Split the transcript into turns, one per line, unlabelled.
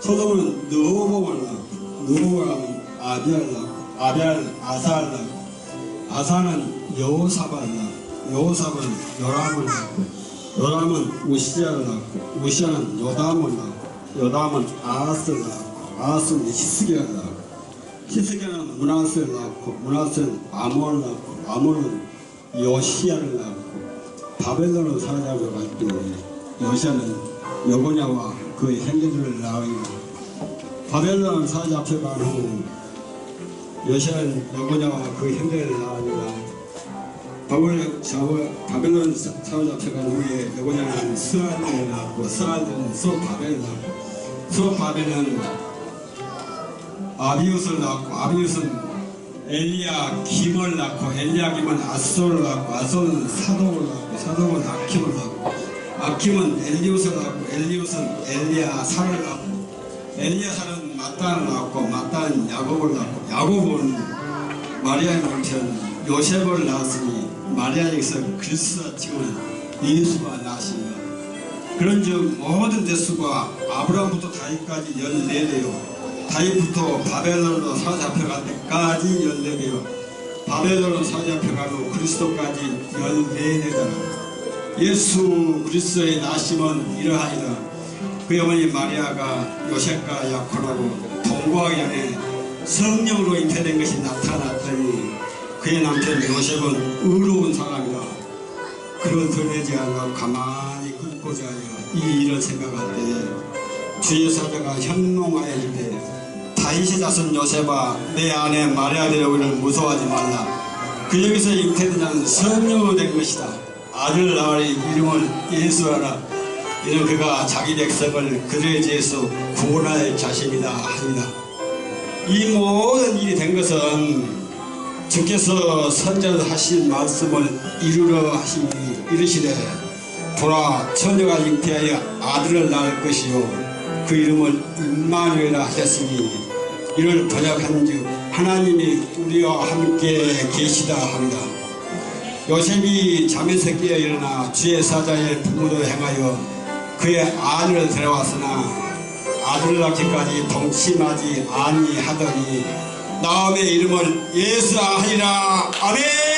솔로몬은 느호봉을 낳고 느호봉은 아비알 낳고 아비알 아사를 낳고 아사는 여호사밧을 낳고 여호사밧은 요람을 낳고 요람은 우시아를 낳고 우시아는 요담을 낳고 요담은 아하스를 낳고 아하스는 히스기야를 낳고 히스기야는 문하세를 낳고 문하세는 아몬을 낳고 아몬은 요시야를 낳고 갈때 요시야는 여고냐와 그의 형제들을 낳으며 바벨론으로 사로잡혀 간 후 요시야는 여고냐와 그의 형제들을 낳으니라 바벨론 샤워- 바벨론 사- 사로잡혀 간 후에 여고냐는 스알을 낳고 스알은 소바벨을 낳고 소바벨은 아비우스를 낳고 아비우스는 엘리야 김을 낳고 엘리야 김은 아솔을 낳고 아솔은 사독을 낳고 사독은 아킴을 낳고 아킴은 엘리우스를 낳고 엘리우스는 엘리야 살을 낳고 엘리야 살은 마따를 낳고 마따는 야곱을 낳고 야곱은 마리아의 남편 요셉을 낳았으니 마리아에게서 그리스도가 찍은 예수가 나십니다. 그런즉 모든 대수가 아브라함부터 다윗까지 14대요 다윗부터 바벨론으로 사로잡혀갈 때까지 14대요. 바벨론으로 사로잡혀간 후 그리스도까지 14대다. 예수 그리스도의 나심은 이러하니라. 그의 어머니 마리아가 요셉과 야코라고 동거하기 전에 성령으로 잉태된 것이 나타났더니 그의 남편 요셉은 의로운 사람이라 그런 드러내지 않고 가만히 긁고자 하여 이 일을 생각할 때 주의 사자가 현몽하여 이르되 다윗의 자손 요셉아 내 아내 마리아 되려기를 무서워하지 말라. 그 여기서 잉태된 자는 성령으로 된 것이다. 아들 낳으리 이름을 예수하라. 이는 그가 자기 백성을 그들의 죄에서 구원할 자신이다 합니다 이 모든 일이 된 것은 주께서 선전하신 말씀을 이루려 하시니 이르시되 보라 처녀가 잉태하여 아들을 낳을 것이요 그 이름을 임마누엘라 하셨으니 이를 번역한즉 하나님이 우리와 함께 계시다 합니다. 요셉이 잠에서 깨어 일어나 주의 사자의 부모를 행하여 그의 아들을 데려왔으나 아들을 낳기까지 동침하지 아니하더니 나음의 이름을 예수하리라. 아멘